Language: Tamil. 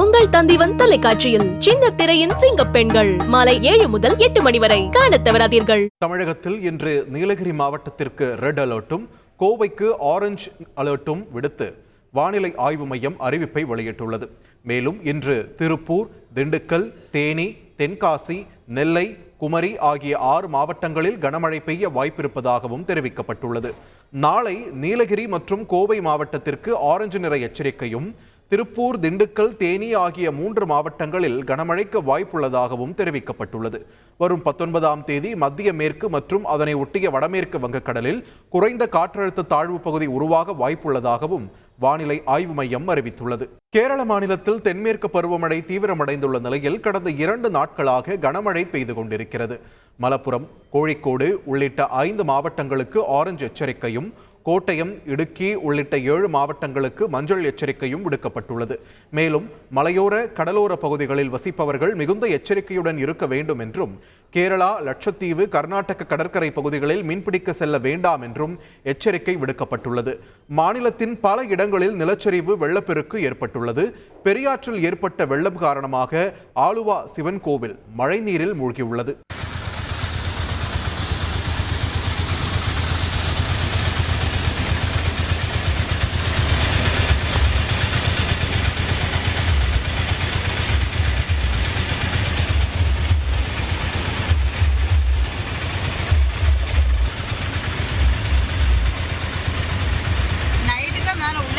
உங்கள் தந்திவன் தொலைக்காட்சியில் சின்ன திரையின் சிங்க பெண்கள். மாலை ஏழு முதல் எட்டு மணி வரை காண தவறாதீர்கள். தமிழகத்தில் இன்று நீலகிரி மாவட்டத்திற்கு ரெட் அலர்ட்டும் கோவைக்கு ஆரஞ்சு அலர்ட்டும் விடுத்து வானிலை ஆய்வு மையம் அறிவிப்பை வெளியிட்டுள்ளது. மேலும் இன்று திருப்பூர் திண்டுக்கல் தேனி தென்காசி நெல்லை குமரி ஆகிய ஆறு மாவட்டங்களில் கனமழை பெய்ய வாய்ப்பிருப்பதாகவும் தெரிவிக்கப்பட்டுள்ளது. நாளை நீலகிரி மற்றும் கோவை மாவட்டத்திற்கு ஆரஞ்சு நிற எச்சரிக்கையும் திருப்பூர் திண்டுக்கல் தேனி ஆகிய மூன்று மாவட்டங்களில் கனமழைக்கு வாய்ப்புள்ளதாகவும் தெரிவிக்கப்பட்டுள்ளது. வரும் பத்தொன்பதாம் தேதி மத்திய மேற்கு மற்றும் அதனை ஒட்டிய வடமேற்கு வங்கக்கடலில் குறைந்த காற்றழுத்த தாழ்வு பகுதி உருவாக வாய்ப்புள்ளதாகவும் வானிலை ஆய்வு மையம் அறிவித்துள்ளது. கேரள மாநிலத்தில் தென்மேற்கு பருவமழை தீவிரமடைந்துள்ள நிலையில் கடந்த இரண்டு நாட்களாக கனமழை பெய்து கொண்டிருக்கிறது. மலப்புரம் கோழிக்கோடு உள்ளிட்ட ஐந்து மாவட்டங்களுக்கு ஆரஞ்சு எச்சரிக்கையும் கோட்டயம் இடுக்கி உள்ளிட்ட ஏழு மாவட்டங்களுக்கு மஞ்சள் எச்சரிக்கையும் விடுக்கப்பட்டுள்ளது. மேலும் மலையோர கடலோர பகுதிகளில் வசிப்பவர்கள் மிகுந்த எச்சரிக்கையுடன் இருக்க வேண்டும் என்றும் கேரளா லட்சத்தீவு கர்நாடக கடற்கரை பகுதிகளில் மீன்பிடிக்க செல்ல வேண்டாம் என்றும் எச்சரிக்கை விடுக்கப்பட்டுள்ளது. மாநிலத்தின் பல இடங்களில் நிலச்சரிவு வெள்ளப்பெருக்கு ஏற்பட்டுள்ளது. பெரியாற்றில் ஏற்பட்ட வெள்ளம் காரணமாக ஆலுவா சிவன் கோவில் மழைநீரில் மூழ்கியுள்ளது.